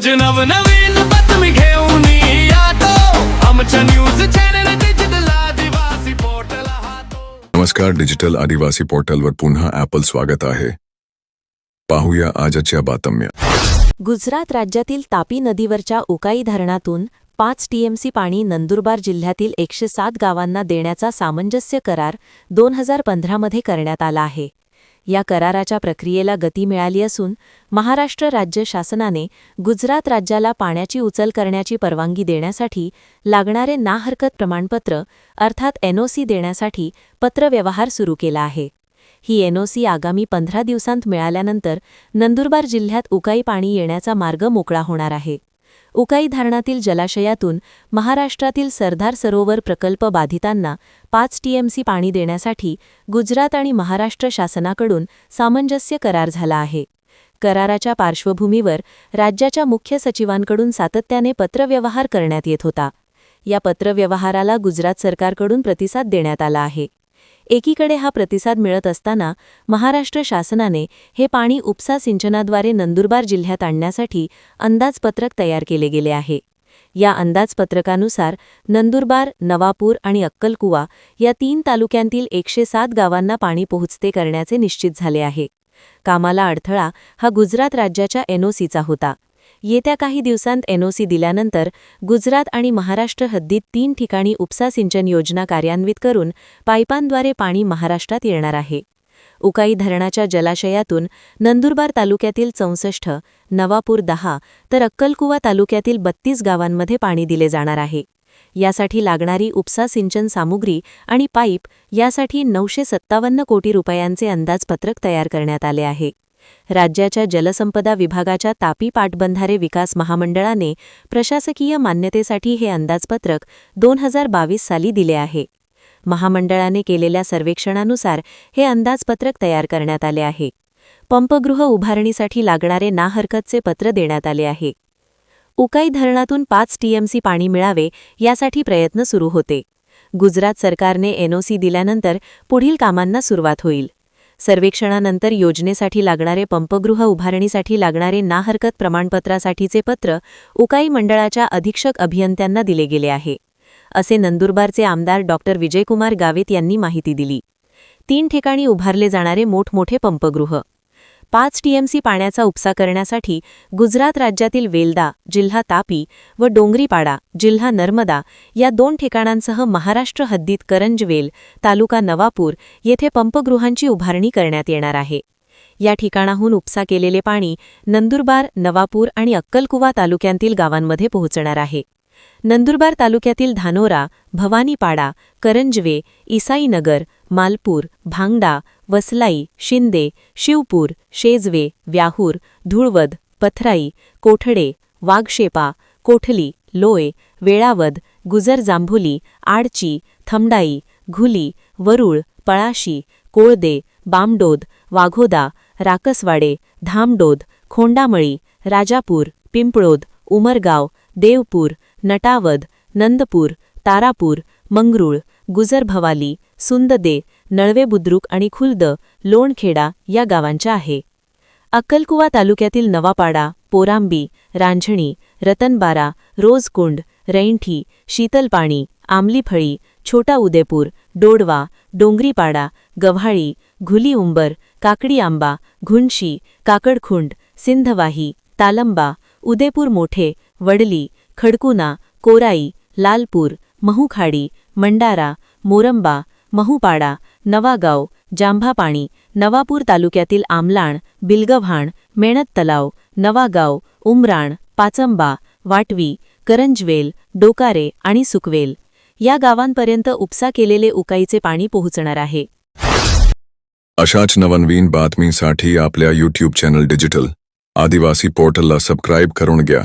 रोज नवनवीन बातमी घेऊन येतो. आमच्या न्यूज चॅनल डिजिटल आदिवासी पोर्टल हातो. नमस्कार डिजिटल आदिवासी पोर्टलवर पुन्हा ॲपल स्वागत आहे. पाहूया आजच्या बातम्या. गुजरात राज्यातील तापी नदीवरच्या उकाई धरणातून पाच टीएमसी पाणी नंदुरबार जिल्ह्यातील एकशे सात गावांना देण्याचा सामंजस्य करार दोन हजार पंधरामध्ये करण्यात आला आहे. या कराराच्या प्रक्रियेला गती मिळाली असून महाराष्ट्र राज्य शासनाने गुजरात राज्याला पाण्याची उचल करण्याची परवानगी देण्यासाठी लागणारे नाहरकत प्रमाणपत्र अर्थात एनओसी देण्यासाठी पत्रव्यवहार सुरू केला आहे. ही एनओसी आगामी पंधरा दिवसांत मिळाल्यानंतर नंदुरबार जिल्ह्यात उकाई पाणी येण्याचा मार्ग मोकळा होणार आहे. उकाई धरणातील जलाशयातून महाराष्ट्रातील सरदार सरोवर प्रकल्प बाधितांना पाच टीएमसी पाणी देण्यासाठी गुजरात आणि महाराष्ट्र शासनाकडून सामंजस्य करार झाला आहे. कराराच्या पार्श्वभूमीवर राज्याच्या मुख्य सचिवांकडून सातत्याने पत्रव्यवहार करण्यात येत होता. या पत्रव्यवहाराला गुजरात सरकारकडून प्रतिसाद देण्यात आला आहे. एकीकडे हा प्रतिसाद मिळत असताना महाराष्ट्र शासनाने हे पाणी उपसा सिंचनाद्वारे नंदुरबार जिल्ह्यात आणण्यासाठी अंदाजपत्रक तयार केले गेले आहे. या अंदाजपत्रकानुसार नंदुरबार नवापूर आणि अक्कलकुवा या तीन तालुक्यांतील एकशे सात गावांना पाणी पोहोचते करण्याचे निश्चित झाले आहे. कामाला अडथळा हा गुजरात राज्याच्या एनओसीचा होता. येत्या काही दिवसांत एनओसी दिल्यानंतर गुजरात आणि महाराष्ट्र हद्दीत तीन ठिकाणी उपसा सिंचन योजना कार्यान्वित करून पाईपांद्वारे पाणी महाराष्ट्रात येणार आहे. उकाई धरणाच्या जलाशयातून नंदुरबार तालुक्यातील चौसष्ट नवापूर दहा तर अक्कलकुवा तालुक्यातील बत्तीस गावांमध्ये पाणी दिले जाणार आहे. यासाठी लागणारी उपसा सिंचन सामुग्री आणि पाईप यासाठी नऊशे सत्तावन्न कोटी रुपयांचे अंदाजपत्रक तयार करण्यात आले आहे. राज्याच्या जलसंपदा विभागाच्या तापी पाटबंधारे विकास महामंडळाने प्रशासकीय मान्यतेसाठी हे अंदाजपत्रक दोन हजार बावीस साली दिले आहे. महामंडळाने केलेल्या सर्वेक्षणानुसार हे अंदाजपत्रक तयार करण्यात आले आहे. पंपगृह उभारणीसाठी लागणारे नाहरकतचे पत्र देण्यात आले आहे. उकाई धरणातून पाच टीएमसी पाणी मिळावे यासाठी प्रयत्न सुरू होते. गुजरात सरकारने एनओसी दिल्यानंतर पुढील कामांना सुरुवात होईल. सर्वेक्षणानंतर योजनेसाठी लागणारे पंपगृह उभारणीसाठी लागणारे नाहरकत प्रमाणपत्रासाठीचे पत्र उकाई मंडळाच्या अधीक्षक अभियंत्यांना दिले गेले आहे. असे नंदुरबारचे आमदार डॉक्टर विजयकुमार गावित यांनी माहिती दिली. तीन ठिकाणी उभारले जाणारे मोठमोठे पंपगृह पाच टीएमसी पाण्याचा उपसा करण्यासाठी गुजरात राज्यातील वेलदा जिल्हा तापी व डोंगरीपाडा जिल्हा नर्मदा या दोन ठिकाणांसह महाराष्ट्र हद्दीत करंजवेल तालुका नवापूर येथे पंपगृहांची उभारणी करण्यात येणार आहे. या ठिकाणाहून उपसा केलेले पाणी नंदुरबार नवापूर आणि अक्कलकुवा तालुक्यांतील गावांमध्ये पोहोचणार आहे. नंदुरबार तालुक्यातील धानोरा भवानीपाडा करंजवे इसाईनगर मालपूर भांगडा वसलाई शिंदे शिवपूर शेजवे व्याहूर धुळवद पथराई कोठडे वाघशेपा कोठली लोय वेळावद गुजर जांभुली आडची थमडाई घुली वरुळ पळाशी कोळदे बामडोद वाघोदा राकसवाडे धामडोद खोंडामळी राजापूर पिंपळोद उमरगाव देवपूर नटावद नंदपूर तारापूर मंगरुळ गुजरभवाली सुंददे नळवे बुद्रुक आणि खुल्द लोणखेडा या गावांच्या आहे. अक्कलकुवा तालुक्यातील नवापाडा पोरांबी रांझणी रतनबारा रोजकुंड रैंठी शीतलपाणी आमलीफळी छोटा उदेपूर डोडवा डोंगरीपाडा गव्हाळी घुली उंबर काकडी आंबा घुंशी काकडखुंड सिंधवाही तालंबा उदेपूर मोठे वडली खडकुना कोराई लालपूर महूखाडी मंडारा मोरंबा महूपाडा नवागाव जांभापाणी नवापूर तालुक्यातील आमलाण बिलगव्हाण मेणत तलाव नवागाव उमराण पाचंबा वाटवी करंजवेल डोकारे आणि सुकवेल या गावांपर्यंत उपसा केलेले उकाईचे पाणी पोहोचणार आहे. अशाच नवनवीन बातमीसाठी आपल्या यूट्यूब चॅनल डिजिटल आदिवासी पोर्टलला सबस्क्राईब करून घ्या.